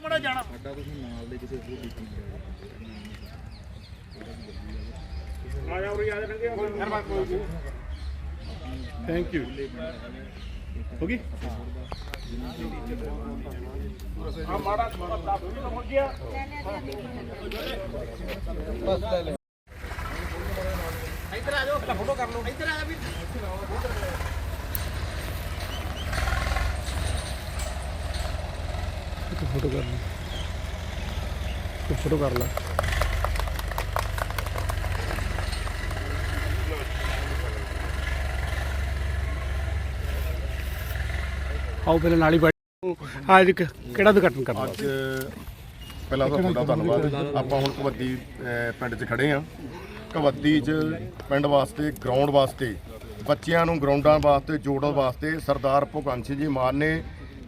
ਤੂੰ ਮੜਾ ਜਾਣਾ। ਸਾਡਾ ਤੁਸੀਂ ਨਾਲ ਦੇ ਕਿਸੇ ਹੋਰ ਦੀ ਆ ਜਾ ਉਰੇ ਆ ਜਾ ਨੰਗੇ ਧੰਨਵਾਦ ਕੋਈ ਥੈਂਕ ਯੂ ਹੋ ਗਈ? ਆ ਮਾੜਾ ਪਤਾ ਨਹੀਂ ਮੁੜ ਗਿਆ। ਇੱਧਰ ਆ ਜਾਓ ਫੋਟੋ ਕਰ ਲਓ। ਇੱਧਰ ਆ ਜਾ ਵੀ ਇੱਕ ਫੋਟੋ ਕਰ ਲੈ। ਇੱਕ ਫੋਟੋ ਕਰ ਲੈ। ਆਓ ਪਹਿਲਾਂ ਨਾਲ ਹੀ ਬੈਠੋ ਅੱਜ ਇੱਕ ਕਿਹੜਾ ਉਦਘਾਟਨ ਕਰਨਾ? ਅੱਜ ਪਹਿਲਾਂ ਤਾਂ ਤੁਹਾਡਾ ਧੰਨਵਾਦ। ਆਪਾਂ ਹੁਣ ਕਬੱਡੀ ਅਹ, ਪਿੰਡ 'ਚ ਖੜੇ ਆ ਕਬੱਡੀ 'ਚ ਪਿੰਡ ਵਾਸਤੇ ਗਰਾਊਂਡ ਵਾਸਤੇ ਬੱਚਿਆਂ ਨੂੰ ਗਰਾਊਂਡਾਂ ਵਾਸਤੇ ਜੋੜਨ ਵਾਸਤੇ ਸਰਦਾਰ ਭਗਵੰਤ ਸਿੰਘ ਜੀ ਮਾਨ ਨੇ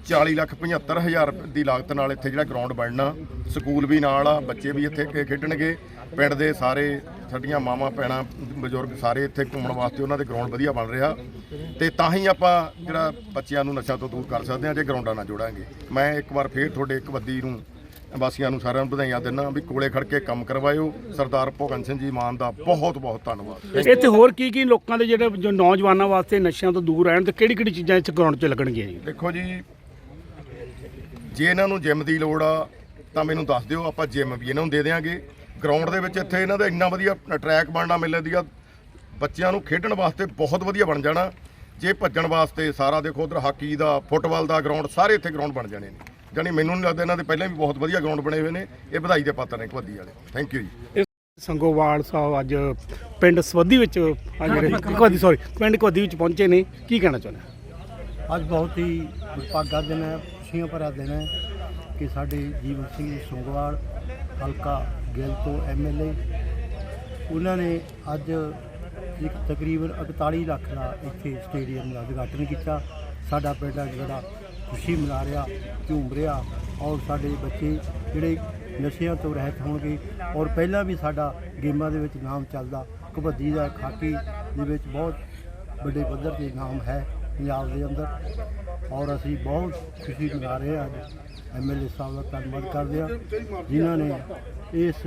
40 ਲੱਖ 75 ਹਜ਼ਾਰ ਦੀ ਲਾਗਤ ਨਾਲ ਇੱਥੇ ਜਿਹੜਾ ਗਰਾਊਂਡ ਬਣਨਾ ਸਕੂਲ ਵੀ ਨਾਲ ਆ ਬੱਚੇ ਵੀ ਇੱਥੇ ਖੇਡਣਗੇ। ਪਿੰਡ ਦੇ ਸਾਰੇ ਸਾਡੀਆਂ ਮਾਵਾਂ ਭੈਣਾਂ ਬਜ਼ੁਰਗ ਸਾਰੇ ਇੱਥੇ ਘੁੰਮਣ ਵਾਸਤੇ ਉਹਨਾਂ ਦੇ ਗਰਾਊਂਡ ਵਧੀਆ ਬਣ ਰਿਹਾ। ਤੇ ਤਾਂ ਹੀ ਆਪਾਂ ਜਿਹੜਾ ਬੱਚਿਆਂ ਨੂੰ ਨਸ਼ਾ ਤੋਂ ਦੂਰ ਕਰ ਸਕਦੇ ਹਾਂ ਜੇ ਗਰਾਊਂਡਾਂ ਨਾਲ ਜੋੜਾਂਗੇ। ਮੈਂ ਇੱਕ ਵਾਰ ਫੇਰ ਤੁਹਾਡੇ ਕਬੱਡੀ ਨੂੰ ਵਾਸੀਆਂ ਨੂੰ ਸਾਰਿਆਂ ਨੂੰ ਵਧਾਈਆਂ ਦਿੰਦਾ ਵੀ ਕੋਲੇ ਖੜ ਕੇ ਕੰਮ ਕਰਵਾਇਓ। ਸਰਦਾਰ ਭਗਵੰਤ ਸਿੰਘ ਜੀ ਮਾਨ ਦਾ ਬਹੁਤ ਬਹੁਤ ਧੰਨਵਾਦ। ਇੱਥੇ ਹੋਰ ਕੀ ਕੀ ਲੋਕਾਂ ਦੇ ਜਿਹੜੇ ਜੋ ਨੌਜਵਾਨਾਂ ਵਾਸਤੇ ਨਸ਼ਿਆਂ ਤੋਂ ਦੂਰ ਰਹਿਣ ਤੇ ਕਿਹੜੀ ਕਿਹੜੀ ਚੀਜ਼ਾਂ ਇੱਥੇ ਗਰਾਊਂਡ 'ਚ ਲੱਗਣਗੀਆਂ ਜੀ? ਦੇਖੋ ਜੀ ਜੇ ਇਹਨਾਂ ਨੂੰ ਜਿਮ ਦੀ ਲੋੜ ਆ ਤਾਂ ਮੈਨੂੰ ਦੱਸ ਦਿਓ ਆਪਾਂ ਜਿਮ ਵੀ ਇਹਨਾਂ ਨੂੰ ਦੇ ਦੇਵਾਂਗੇ ਗਰਾਊਂਡ ਦੇ ਵਿੱਚ ਇੱਥੇ ਇਹਨਾਂ ਦਾ ਇੰਨਾ ਵਧੀਆ ਟਰੈਕ ਬਣਨਾ ਮਿਲੇ ਦੀ ਆ। ਬੱਚਿਆਂ ਨੂੰ ਖੇਡਣ ਵਾਸਤੇ ਬਹੁਤ ਵਧੀਆ ਬਣ ਜਾਣਾ। ਜੇ ਭੱਜਣ ਵਾਸਤੇ ਸਾਰਾ ਦੇਖੋ ਉਧਰ ਹਾਕੀ ਦਾ ਫੁੱਟਬਾਲ ਦਾ ਗਰਾਊਂਡ ਸਾਰੇ ਇੱਥੇ ਗਰਾਊਂਡ ਬਣ ਜਾਣੇ ਨੇ। ਜਾਣੀ ਮੈਨੂੰ ਨਹੀਂ ਲੱਗਦਾ ਇਹਨਾਂ ਦੇ ਪਹਿਲਾਂ ਵੀ ਬਹੁਤ ਵਧੀਆ ਗਰਾਊਂਡ ਬਣੇ ਹੋਏ ਨੇ। ਇਹ ਵਧਾਈ ਦੇ ਪਾਤਰ ਨੇ ਕਬੱਡੀ ਵਾਲੇ। ਥੈਂਕ ਯੂ ਜੀ। ਸੰਗੋਵਾਲ ਸਾਹਿਬ ਅੱਜ ਪਿੰਡ ਸਵੱਦੀ ਵਿੱਚ ਆ ਜਿਹੜੇ ਕਵਾਦੀ ਸੌਰੀ ਪਿੰਡ ਕਵਾਦੀ ਵਿੱਚ ਪਹੁੰਚੇ ਨੇ। ਕੀ ਕਹਿਣਾ ਚਾਹੁੰਦੇ? ਅੱਜ ਬਹੁਤ ਹੀ ਭਾਗਾ ਦਿਨ ਹੈ। ਖੁਸ਼ੀਆਂ ਭਰਾ ਦੇਣਾ ਹੈ ਕਿ ਸਾਡੇ ਜੀਵਨ ਸਿੰਘ ਸੰਗਵਾਲ, ਹਲਕਾ ਗਿੱਲ ਤੋਂ ਐਮਐਲਏ ਉਹਨਾਂ ਨੇ ਅੱਜ ਇੱਕ ਤਕਰੀਬਨ 41 ਲੱਖ ਦਾ ਇੱਥੇ ਸਟੇਡੀਅਮ ਦਾ ਉਦਘਾਟਨ ਕੀਤਾ। ਸਾਡਾ ਪਿੰਡ ਅੱਜ ਬੜਾ ਖੁਸ਼ੀ ਮਨਾ ਰਿਹਾ, ਝੂਮ ਰਿਹਾ ਔਰ ਸਾਡੇ ਬੱਚੇ ਜਿਹੜੇ ਨਸ਼ਿਆਂ ਤੋਂ ਰਹਿਤ ਹੋਣਗੇ ਔਰ ਪਹਿਲਾਂ ਵੀ ਸਾਡਾ ਗੇਮਾਂ ਦੇ ਵਿੱਚ ਨਾਮ ਚੱਲਦਾ, ਕਬੱਡੀ ਦਾ, ਹਾਕੀ ਦੇ ਵਿੱਚ ਬਹੁਤ ਵੱਡੇ ਪੱਧਰ ਤੇ ਨਾਮ ਹੈ। ਪੰਜਾਬ ਦੇ ਅੰਦਰ। ਔਰ ਅਸੀਂ ਬਹੁਤ ਖੁਸ਼ੀ ਮਨਾ ਰਹੇ ਹਾਂ ਅੱਜ ਐਮਐਲਏ ਸਾਹਿਬ ਦਾ ਧੰਨਵਾਦ ਕਰਦੇ ਹਾਂ, ਜਿਨ੍ਹਾਂ ਨੇ ਇਸ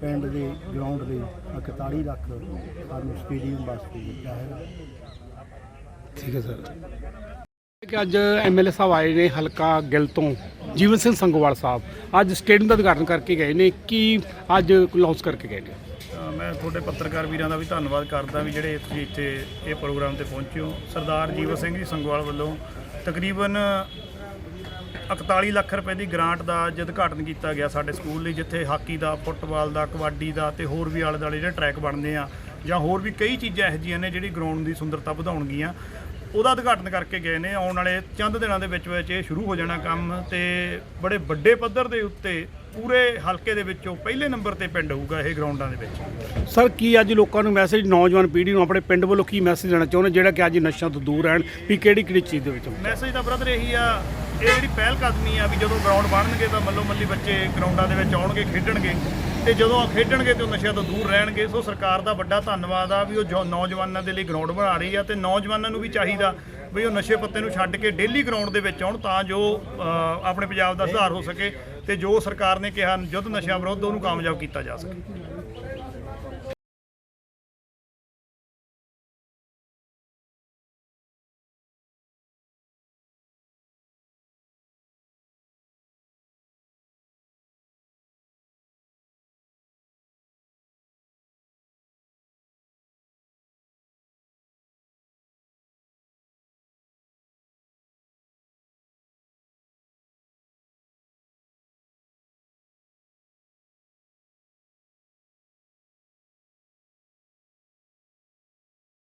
ਪਿੰਡ ਦੇ ਗਰਾਊਂਡ ਦੇ 41 ਲੱਖ ਸਾਨੂੰ ਸਟੇਡੀਅਮ ਵਾਸਤੇ ਦਿੱਤਾ ਹੈ। ਠੀਕ ਹੈ ਸਰ। ਕਿ ਅੱਜ ਐਮਐਲਏ ਸਾਹਿਬ ਆਏ ਨੇ ਹਲਕਾ ਗਿੱਲ ਤੋਂ, ਜੀਵਨ ਸਿੰਘ ਸੰਗੋਵਾਲ ਸਾਹਿਬ। ਅੱਜ ਸਟੇਡੀਅਮ ਦਾ ਉਦਘਾਟਨ ਕਰਕੇ ਗਏ ਨੇ, ਕੀ ਅੱਜ ਲਾਂਚ ਕਰਕੇ ਗਏ ਨੇ? ਮੈਂ ਤੁਹਾਡੇ ਪੱਤਰਕਾਰ ਵੀਰਾਂ ਦਾ ਵੀ ਧੰਨਵਾਦ ਕਰਦਾ ਵੀ ਜਿਹੜੇ ਤੁਸੀਂ ਇੱਥੇ ਇਹ ਪ੍ਰੋਗਰਾਮ ਤੇ ਪਹੁੰਚੇ ਹੋ। ਸਰਦਾਰ ਜੀਵਨ ਸਿੰਘ ਜੀ ਸੰਗਵਾਲ ਵੱਲੋਂ ਤਕਰੀਬਨ 41 ਲੱਖ ਰੁਪਏ ਦੀ ਗ੍ਰਾਂਟ ਦਾ ਅੱਜ ਉਦਘਾਟਨ ਕੀਤਾ ਗਿਆ ਸਾਡੇ ਸਕੂਲ ਲਈ, ਜਿੱਥੇ ਹਾਕੀ ਦਾ, ਫੁੱਟਬਾਲ ਦਾ, ਕਬੱਡੀ ਦਾ ਤੇ ਹੋਰ ਵੀ ਆਲੇ ਦੁਆਲੇ ਜਿਹੜੇ ਟਰੈਕ ਬਣਦੇ ਆ ਜਾਂ ਹੋਰ ਵੀ ਕਈ ਚੀਜ਼ਾਂ ਇਹੋ ਜਿਹੀਆਂ ਨੇ ਜਿਹੜੀ ਗਰਾਊਂਡ ਦੀ ਸੁੰਦਰਤਾ ਵਧਾਉਣਗੀਆਂ ਉਹਦਾ ਉਦਘਾਟਨ ਕਰਕੇ ਗਏ ਨੇ, ਆਉਣ ਵਾਲੇ ਚੰਦ ਦਿਨਾਂ ਦੇ ਵਿੱਚ ਵਿੱਚ ਇਹ ਸ਼ੁਰੂ ਹੋ ਜਾਣਾ ਕੰਮ ਤੇ ਬੜੇ ਵੱਡੇ ਪੱਧਰ ਦੇ ਉੱਤੇ ਪੂਰੇ ਹਲਕੇ ਦੇ ਵਿੱਚੋਂ ਪਹਿਲੇ ਨੰਬਰ ਤੇ ਪਿੰਡ ਹੋਊਗਾ ਇਹ ਗਰਾਊਂਡਾਂ ਦੇ ਵਿੱਚ। ਸਰ ਕੀ ਅੱਜ ਲੋਕਾਂ ਨੂੰ ਮੈਸੇਜ ਨੌਜਵਾਨ ਪੀੜ੍ਹੀ ਨੂੰ ਆਪਣੇ ਪਿੰਡ ਵੱਲੋਂ ਕੀ ਮੈਸੇਜ ਦੇਣਾ ਚਾਹੁੰਦੇ? ਜਿਹੜਾ ਕਿ ਅੱਜ ਨਸ਼ਿਆਂ ਤੋਂ ਦੂਰ ਰਹਿਣ ਵੀ ਕਿਹੜੀ ਕਿਹੜੀ ਚੀਜ਼ ਦੇ ਵਿੱਚ? ਮੈਸੇਜ ਤਾਂ ਬ੍ਰਦਰ ਇਹੀ ਆ ਇਹ ਜਿਹੜੀ ਪਹਿਲ ਕਦਮੀ ਆ ਵੀ ਜਦੋਂ ਗਰਾਊਂਡ ਬਣਨਗੇ ਤਾਂ ਮੱਲੋ ਮੱਲੀ ਬੱਚੇ ਗਰਾਊਂਡਾਂ ਦੇ ਵਿੱਚ ਆਉਣਗੇ ਖੇਡਣਗੇ। ਤੇ ਜਦੋਂ ਖੇਡਣਗੇ ਤੇ ਉਹ ਨਸ਼ਿਆਂ ਤੋਂ ਦੂਰ ਰਹਿਣਗੇ। ਸੋ ਸਰਕਾਰ ਦਾ ਵੱਡਾ ਧੰਨਵਾਦ ਆ ਵੀ ਉਹ ਨੌਜਵਾਨਾਂ ਦੇ ਲਈ ਗਰਾਊਂਡ ਬਣਾ ਰਹੀ ਆ ਤੇ ਨੌਜਵਾਨਾਂ ਨੂੰ ਵੀ ਚਾਹੀਦਾ ਵੀ ਉਹ ਨਸ਼ੇ ਪੱਤੇ ਨੂੰ ਛੱਡ ਕੇ ਡੇਲੀ ਗਰਾਊਂਡ ਦੇ ਵਿੱਚ ਆਉਣ ਤਾਂ ਜੋ ਆਪਣੇ ਪੰਜਾਬ ਦਾ ਸੁਧਾਰ ਹੋ ਸਕੇ। ਤੇ ਜੋ ਸਰਕਾਰ ਨੇ ਕਿਹਾ ਯੁੱਧ ਨਸ਼ਿਆਂ ਵਿਰੁੱਧ ਉਹਨੂੰ ਕਾਮਯਾਬ ਕੀਤਾ ਜਾ ਸਕੇ।